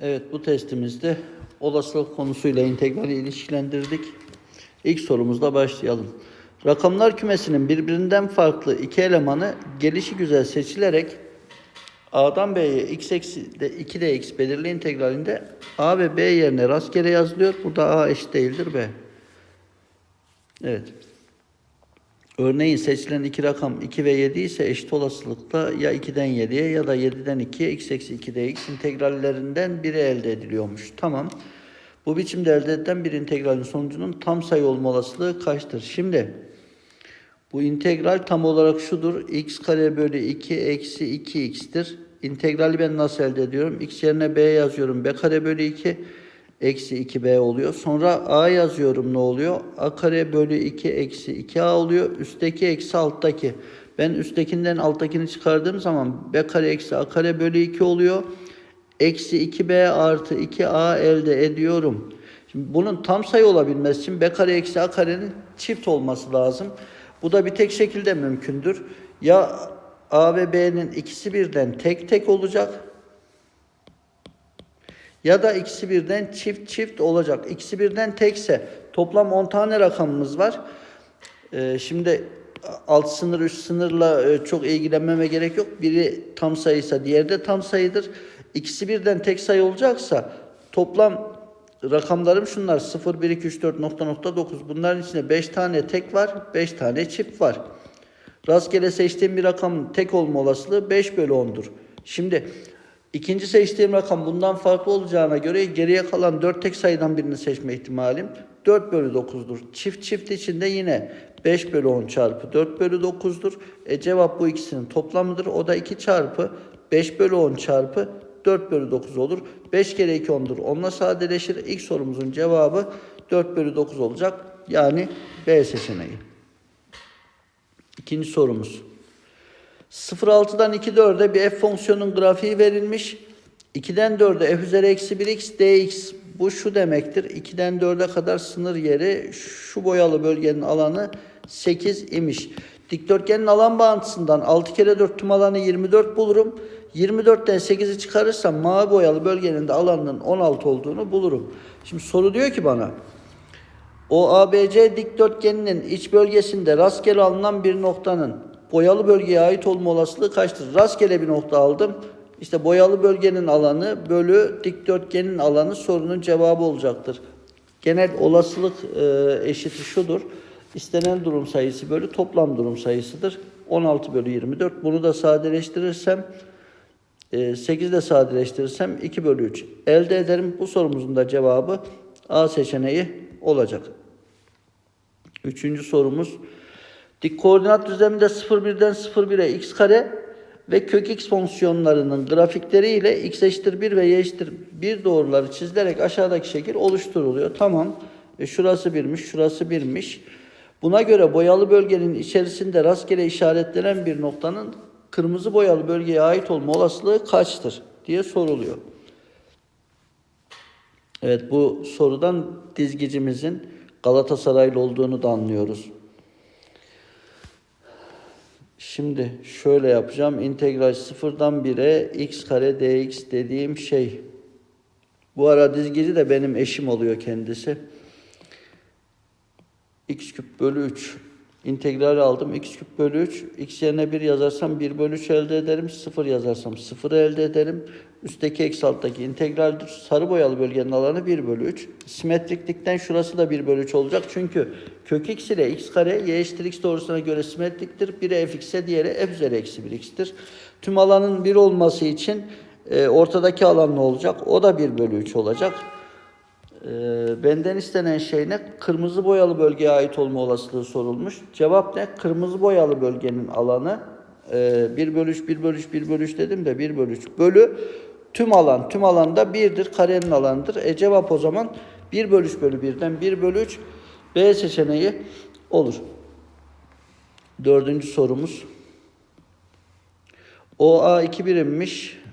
Evet bu testimizde olasılık konusuyla integrali ilişkilendirdik. İlk sorumuzla başlayalım. Rakamlar kümesinin birbirinden farklı iki elemanı gelişi güzel seçilerek A'dan B'ye x eksi de 2 de x belirli integralinde A ve B yerine rastgele yazılıyor. Burada A eşit değildir B. Evet. Örneğin seçilen iki rakam 2 ve 7 ise eşit olasılıkla ya 2'den 7'ye ya da 7'den 2'ye x eksi 2 dx integrallerinden biri elde ediliyormuş. Tamam. Bu biçimde elde edilen bir integralin sonucunun tam sayı olma olasılığı kaçtır? Şimdi bu integral tam olarak şudur. x kare bölü 2 eksi 2x'tir. İntegrali ben nasıl elde ediyorum? x yerine b yazıyorum. b kare bölü 2 eksi 2b oluyor. Sonra a yazıyorum ne oluyor? a kare bölü 2 eksi 2a oluyor. Üstteki eksi alttaki. Ben üsttekinden alttakini çıkardığım zaman b kare eksi a kare bölü 2 oluyor. Eksi 2b artı 2a elde ediyorum. Şimdi bunun tam sayı olabilmesi için b kare eksi a karenin çift olması lazım. Bu da bir tek şekilde mümkündür. Ya a ve b'nin ikisi birden tek tek olacak ya da ikisi birden çift çift olacak. İkisi birden tekse toplam 10 tane rakamımız var. Ee, şimdi alt sınır üst sınırla e, çok ilgilenmeme gerek yok. Biri tam sayıysa diğeri de tam sayıdır. İkisi birden tek sayı olacaksa toplam rakamlarım şunlar 0 1 2 3 4 nokta nokta 9. Bunların içinde 5 tane tek var, 5 tane çift var. Rastgele seçtiğim bir rakamın tek olma olasılığı 5 bölü 10'dur. Şimdi ikinci seçtiğim rakam bundan farklı olacağına göre geriye kalan 4 tek sayıdan birini seçme ihtimalim 4 bölü 9'dur. Çift çift içinde yine 5 bölü 10 çarpı 4 bölü 9'dur. E cevap bu ikisinin toplamıdır. O da 2 çarpı 5 bölü 10 çarpı 4 bölü 9 olur. 5 kere 2 10'dur. Onunla sadeleşir. İlk sorumuzun cevabı 4 bölü 9 olacak. Yani B seçeneği. İkinci sorumuz. 0,6'dan 2 4'e bir f fonksiyonun grafiği verilmiş. 2'den 4'e f üzeri eksi 1x dx bu şu demektir. 2'den 4'e kadar sınır yeri şu boyalı bölgenin alanı 8 imiş. Dikdörtgenin alan bağıntısından 6 kere 4 tüm alanı 24 bulurum. 24'ten 8'i çıkarırsam mavi boyalı bölgenin de alanının 16 olduğunu bulurum. Şimdi soru diyor ki bana o ABC dikdörtgeninin iç bölgesinde rastgele alınan bir noktanın boyalı bölgeye ait olma olasılığı kaçtır? Rastgele bir nokta aldım. İşte boyalı bölgenin alanı bölü dikdörtgenin alanı sorunun cevabı olacaktır. Genel olasılık e, eşiti şudur. İstenen durum sayısı bölü toplam durum sayısıdır. 16 bölü 24. Bunu da sadeleştirirsem e, 8 de sadeleştirirsem 2 bölü 3 elde ederim. Bu sorumuzun da cevabı A seçeneği olacak. Üçüncü sorumuz. Dik koordinat düzleminde 0,1'den 0,1'e x kare ve kök x fonksiyonlarının grafikleri ile x eşittir 1 ve y eşittir 1 doğruları çizilerek aşağıdaki şekil oluşturuluyor. Tamam. E şurası 1'miş, şurası 1'miş. Buna göre boyalı bölgenin içerisinde rastgele işaretlenen bir noktanın kırmızı boyalı bölgeye ait olma olasılığı kaçtır diye soruluyor. Evet bu sorudan dizgicimizin Galatasaraylı olduğunu da anlıyoruz. Şimdi şöyle yapacağım. İntegral sıfırdan 1'e x kare dx dediğim şey. Bu ara dizgici de benim eşim oluyor kendisi. x küp bölü 3. İntegral aldım. x küp bölü 3. x yerine 1 yazarsam 1 bölü 3 elde ederim. 0 yazarsam 0 elde ederim. Üstteki eksi alttaki integraldir. Sarı boyalı bölgenin alanı 1 bölü 3. Simetriklikten şurası da 1 bölü 3 olacak. Çünkü kök x ile x kare y eşittir x doğrusuna göre simetriktir. Biri f ise diğeri f üzeri eksi 1 x'tir. Tüm alanın 1 olması için e, ortadaki alan ne olacak? O da 1 bölü 3 olacak. E, benden istenen şey ne? Kırmızı boyalı bölgeye ait olma olasılığı sorulmuş. Cevap ne? Kırmızı boyalı bölgenin alanı e, 1 bölü 3, 1 bölü 3, 1 bölü 3 dedim de 1 bölü 3 bölü tüm alan. Tüm alanda 1'dir. Karenin alanıdır. E cevap o zaman 1 bölü 3 bölü 1'den 1 bölü 3 B seçeneği olur. Dördüncü sorumuz. OA 2 birimmiş.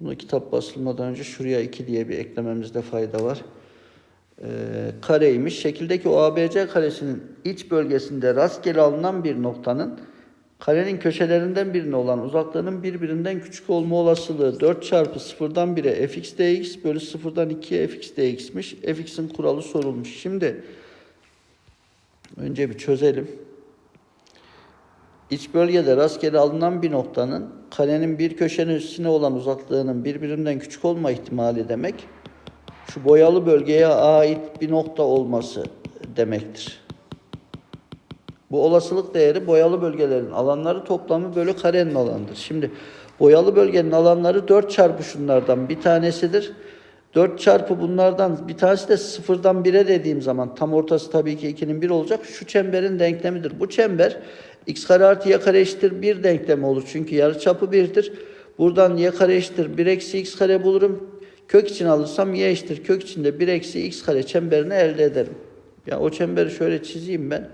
Bunu kitap basılmadan önce şuraya 2 diye bir eklememizde fayda var. Ee, kareymiş. Şekildeki OABC karesinin iç bölgesinde rastgele alınan bir noktanın Karenin köşelerinden birine olan uzaklığının birbirinden küçük olma olasılığı 4 çarpı 0'dan 1'e fx dx bölü 0'dan 2'ye fx dx'miş. fx'in kuralı sorulmuş. Şimdi önce bir çözelim. İç bölgede rastgele alınan bir noktanın karenin bir köşenin üstüne olan uzaklığının birbirinden küçük olma ihtimali demek şu boyalı bölgeye ait bir nokta olması demektir. Bu olasılık değeri boyalı bölgelerin alanları toplamı bölü karenin alanıdır. Şimdi boyalı bölgenin alanları 4 çarpı şunlardan bir tanesidir. 4 çarpı bunlardan bir tanesi de sıfırdan 1'e dediğim zaman tam ortası tabii ki 2'nin 1 olacak. Şu çemberin denklemidir. Bu çember x kare artı y kare eşittir 1 denklemi olur. Çünkü yarıçapı 1'dir. Buradan y kare eşittir 1 eksi x kare bulurum. Kök için alırsam y eşittir kök içinde 1 eksi x kare çemberini elde ederim. Ya o çemberi şöyle çizeyim ben.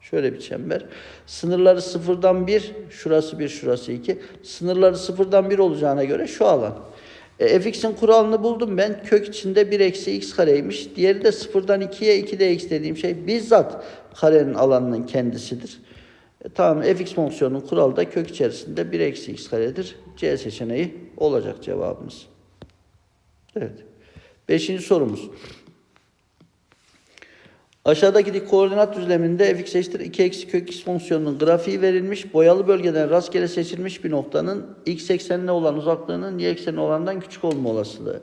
Şöyle bir çember. Sınırları sıfırdan 1, şurası 1, şurası 2. Sınırları sıfırdan 1 olacağına göre şu alan. E, fx'in kuralını buldum ben. Kök içinde 1 eksi x kareymiş. Diğeri de sıfırdan 2'ye 2 de x dediğim şey bizzat karenin alanının kendisidir. E, tamam fx fonksiyonunun kuralı da kök içerisinde 1 eksi x karedir. C seçeneği olacak cevabımız. Evet. Beşinci sorumuz. Aşağıdaki koordinat düzleminde fx eşittir 2 eksi kök x fonksiyonunun grafiği verilmiş. Boyalı bölgeden rastgele seçilmiş bir noktanın x eksenine olan uzaklığının y eksenine olandan küçük olma olasılığı.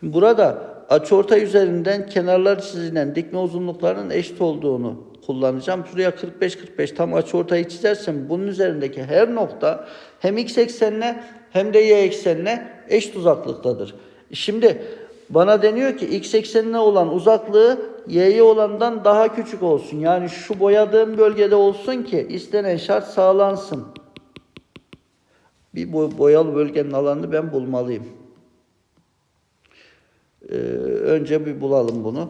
Şimdi burada açıortay üzerinden kenarlar çizilen dikme uzunluklarının eşit olduğunu kullanacağım. Şuraya 45-45 tam açıortayı çizersem bunun üzerindeki her nokta hem x eksenine hem de y eksenine eşit uzaklıktadır. Şimdi bana deniyor ki x eksenine olan uzaklığı y'ye olandan daha küçük olsun. Yani şu boyadığım bölgede olsun ki istenen şart sağlansın. Bir boy- boyalı bölgenin alanını ben bulmalıyım. Ee, önce bir bulalım bunu.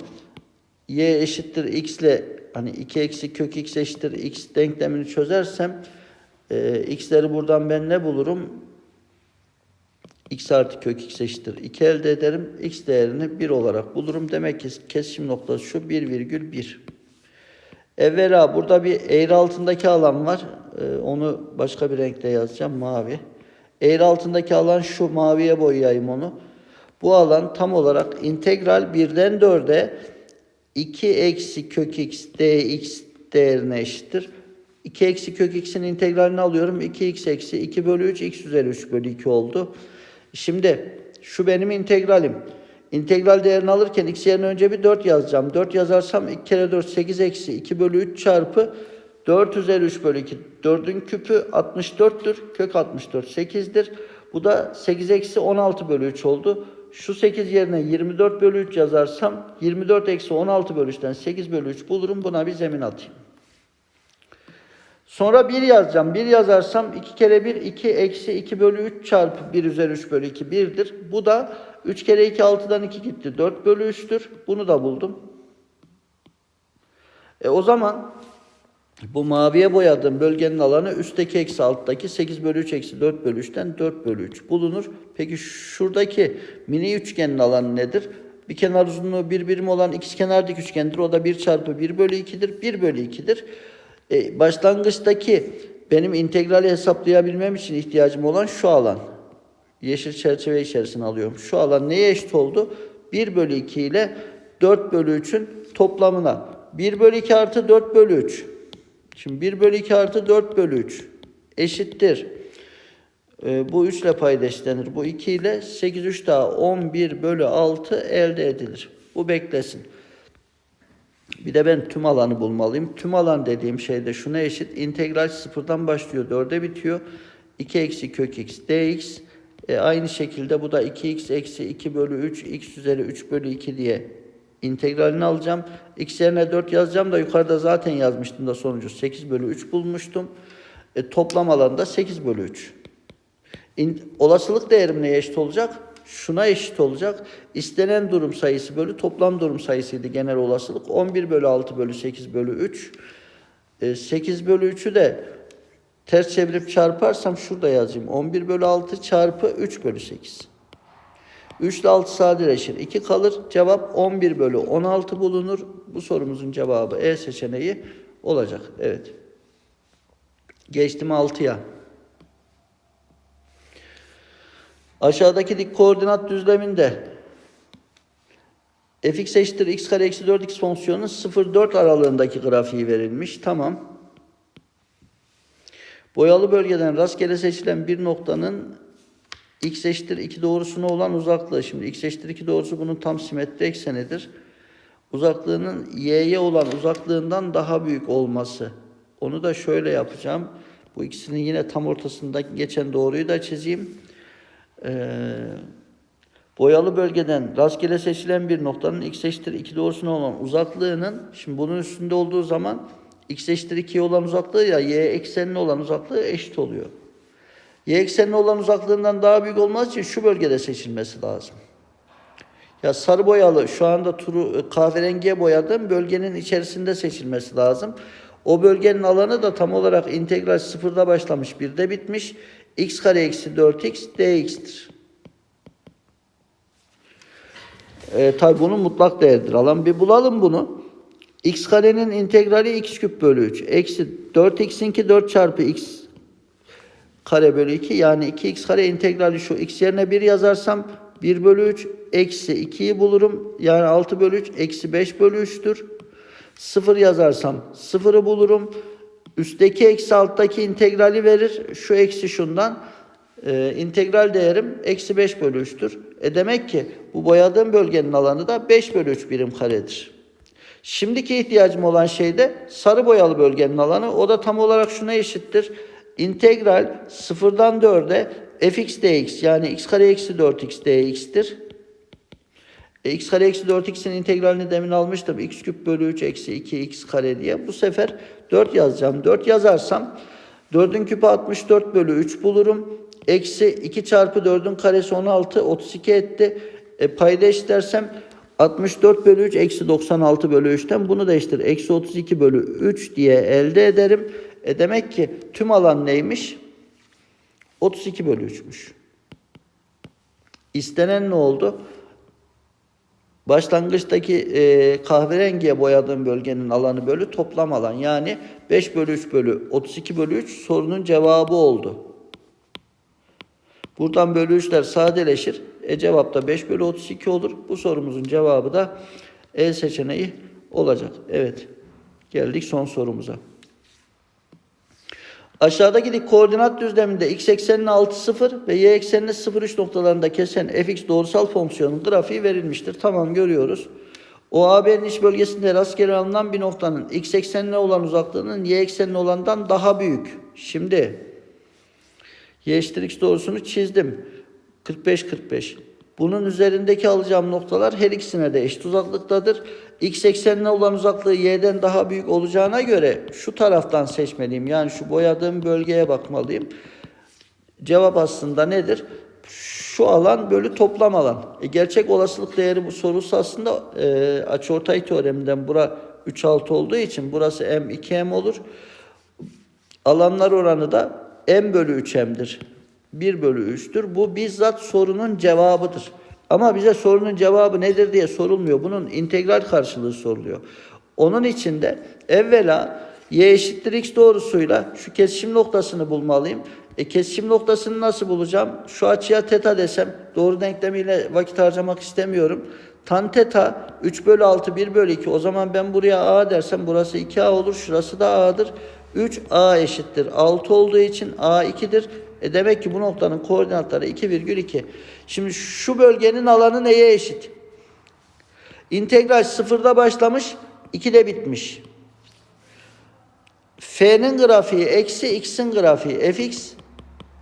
y eşittir x ile hani 2 eksi kök x eşittir x denklemini çözersem e, x'leri buradan ben ne bulurum? X artı kök x eşittir 2 elde ederim. x değerini 1 olarak bulurum. Demek ki kesişim noktası şu 1,1. Evvela burada bir eğri altındaki alan var. Ee, onu başka bir renkte yazacağım. Mavi. Eğri altındaki alan şu. Maviye boyayayım onu. Bu alan tam olarak integral 1'den 4'e 2 eksi kök x dx değerine eşittir. 2 eksi kök x'in integralini alıyorum. 2x eksi 2 bölü 3 x üzeri 3 bölü 2 oldu. Şimdi şu benim integralim. İntegral değerini alırken x yerine önce bir 4 yazacağım. 4 yazarsam 2 kere 4 8 eksi 2 bölü 3 çarpı 4 üzeri 3 bölü 2. 4'ün küpü 64'tür. Kök 64 8'dir. Bu da 8 eksi 16 bölü 3 oldu. Şu 8 yerine 24 bölü 3 yazarsam 24 eksi 16 bölü 3'ten 8 bölü 3 bulurum. Buna bir zemin atayım. Sonra 1 yazacağım. 1 yazarsam 2 kere 1 2 eksi 2 bölü 3 çarpı 1 üzeri 3 bölü 2 1'dir. Bu da 3 kere 2 6'dan 2 gitti. 4 bölü 3'tür. Bunu da buldum. E o zaman bu maviye boyadığım bölgenin alanı üstteki eksi alttaki 8 bölü 3 eksi 4 bölü 3'ten 4 bölü 3 bulunur. Peki şuradaki mini üçgenin alanı nedir? Bir kenar uzunluğu bir birim olan ikizkenar dik üçgendir. O da 1 çarpı 1 bölü 2'dir. 1 bölü 2'dir. E, başlangıçtaki benim integrali hesaplayabilmem için ihtiyacım olan şu alan. Yeşil çerçeve içerisine alıyorum. Şu alan neye eşit oldu? 1 bölü 2 ile 4 bölü 3'ün toplamına. 1 bölü 2 artı 4 bölü 3. Şimdi 1 bölü 2 artı 4 bölü 3 eşittir. E, bu 3 ile paydaşlanır. Bu 2 ile 8 3 daha 11 bölü 6 elde edilir. Bu beklesin. Bir de ben tüm alanı bulmalıyım. Tüm alan dediğim şey de şuna eşit. İntegral sıfırdan başlıyor. 4'e bitiyor. 2 eksi kök x dx. E, aynı şekilde bu da 2x eksi 2 bölü 3 x üzeri 3 bölü 2 diye integralini alacağım. X yerine 4 yazacağım da yukarıda zaten yazmıştım da sonucu 8 bölü 3 bulmuştum. E, toplam alan da 8 bölü 3. İn, olasılık değerim neye eşit olacak? Şuna eşit olacak. İstenen durum sayısı bölü toplam durum sayısıydı genel olasılık. 11 bölü 6 bölü 8 bölü 3. E, 8 bölü 3'ü de ters çevirip çarparsam şurada yazayım. 11 bölü 6 çarpı 3 bölü 8. 3 ile 6 sadeleşir. 2 kalır. Cevap 11 bölü 16 bulunur. Bu sorumuzun cevabı E seçeneği olacak. Evet. Geçtim 6'ya. Aşağıdaki dik koordinat düzleminde fx eşittir x kare eksi 4x fonksiyonunun 0-4 aralığındaki grafiği verilmiş. Tamam. Boyalı bölgeden rastgele seçilen bir noktanın x eşittir 2 doğrusuna olan uzaklığı. Şimdi x eşittir 2 doğrusu bunun tam simetri eksenidir. Uzaklığının y'ye olan uzaklığından daha büyük olması. Onu da şöyle yapacağım. Bu ikisinin yine tam ortasındaki geçen doğruyu da çizeyim. Ee, boyalı bölgeden rastgele seçilen bir noktanın x eşittir 2 doğrusuna olan uzaklığının şimdi bunun üstünde olduğu zaman x eşittir 2'ye olan uzaklığı ya y eksenine olan uzaklığı eşit oluyor. Y eksenine olan uzaklığından daha büyük olması için şu bölgede seçilmesi lazım. Ya sarı boyalı şu anda turu kahverengiye boyadım bölgenin içerisinde seçilmesi lazım. O bölgenin alanı da tam olarak integral sıfırda başlamış bir de bitmiş. X kare eksi 4x dx'tir. E, tabi bunun mutlak değerdir. Alan bir bulalım bunu. x karenin integrali x küp bölü 3. Eksi 4x'inki 4 çarpı x kare bölü 2 yani 2x kare integrali şu x yerine 1 yazarsam 1 bölü 3 eksi 2'yi bulurum. Yani 6 bölü 3 eksi 5 bölü 3'tür. 0 yazarsam 0'ı bulurum. Üstteki eksi alttaki integrali verir. Şu eksi şundan. Ee, integral değerim eksi 5 bölü 3'tür. E demek ki bu boyadığım bölgenin alanı da 5 bölü 3 birim karedir. Şimdiki ihtiyacım olan şey de sarı boyalı bölgenin alanı. O da tam olarak şuna eşittir. İntegral 0'dan 4'e fx dx yani x kare eksi 4x dx'tir. E, x kare eksi 4x'in integralini demin almıştım. x küp bölü 3 eksi 2x kare diye. Bu sefer 4 yazacağım. 4 yazarsam 4'ün küpü 64 bölü 3 bulurum. Eksi 2 çarpı 4'ün karesi 16 32 etti. E, payda eşitlersem 64 bölü 3 eksi 96 bölü 3'ten bunu da eşittir. Eksi 32 bölü 3 diye elde ederim. E demek ki tüm alan neymiş? 32 bölü 3'müş. İstenen ne oldu? Başlangıçtaki e, kahverengiye boyadığım bölgenin alanı bölü toplam alan. Yani 5 bölü 3 bölü 32 bölü 3 sorunun cevabı oldu. Buradan bölü 3'ler sadeleşir. E cevap da 5 bölü 32 olur. Bu sorumuzun cevabı da E seçeneği olacak. Evet. Geldik son sorumuza. Aşağıdaki koordinat düzleminde x ekseninin 6 0 ve y ekseninin 0 3 noktalarında kesen fx doğrusal fonksiyonun grafiği verilmiştir. Tamam görüyoruz. O AB'nin iç bölgesinde rastgele alınan bir noktanın x eksenine olan uzaklığının y eksenine olandan daha büyük. Şimdi y eşittir x doğrusunu çizdim. 45 45. Bunun üzerindeki alacağım noktalar her ikisine de eşit uzaklıktadır. X eksenine olan uzaklığı y'den daha büyük olacağına göre şu taraftan seçmeliyim. Yani şu boyadığım bölgeye bakmalıyım. Cevap aslında nedir? Şu alan bölü toplam alan. E, gerçek olasılık değeri bu sorusu aslında e, açıortay teoreminden bura 3 6 olduğu için burası m 2 m olur. Alanlar oranı da m bölü 3m'dir. 1 bölü 3'tür. Bu bizzat sorunun cevabıdır. Ama bize sorunun cevabı nedir diye sorulmuyor. Bunun integral karşılığı soruluyor. Onun için de evvela y eşittir x doğrusuyla şu kesişim noktasını bulmalıyım. E kesişim noktasını nasıl bulacağım? Şu açıya teta desem doğru denklemiyle vakit harcamak istemiyorum. Tan teta 3 bölü 6 1 bölü 2 o zaman ben buraya a dersem burası 2a olur şurası da a'dır. 3a eşittir 6 olduğu için a 2'dir. E demek ki bu noktanın koordinatları 2,2. Şimdi şu bölgenin alanı neye eşit? İntegral sıfırda başlamış, 2'de bitmiş. F'nin grafiği eksi x'in grafiği fx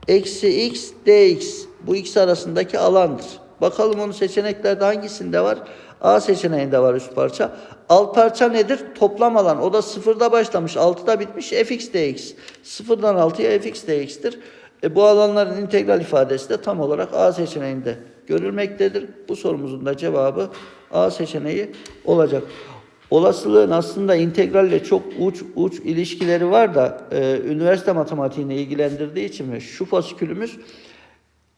eksi x dx. Bu x arasındaki alandır. Bakalım onun seçeneklerde hangisinde var? A seçeneğinde var üst parça. Alt parça nedir? Toplam alan. O da sıfırda başlamış. 6'da bitmiş. fx dx. Sıfırdan 6'ya fx dx'tir. E, bu alanların integral ifadesi de tam olarak A seçeneğinde görülmektedir. Bu sorumuzun da cevabı A seçeneği olacak. Olasılığın aslında integralle çok uç uç ilişkileri var da e, üniversite matematiğine ilgilendirdiği için ve şu fasikülümüz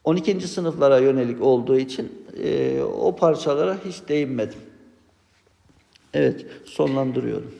12. sınıflara yönelik olduğu için e, o parçalara hiç değinmedim. Evet, sonlandırıyorum.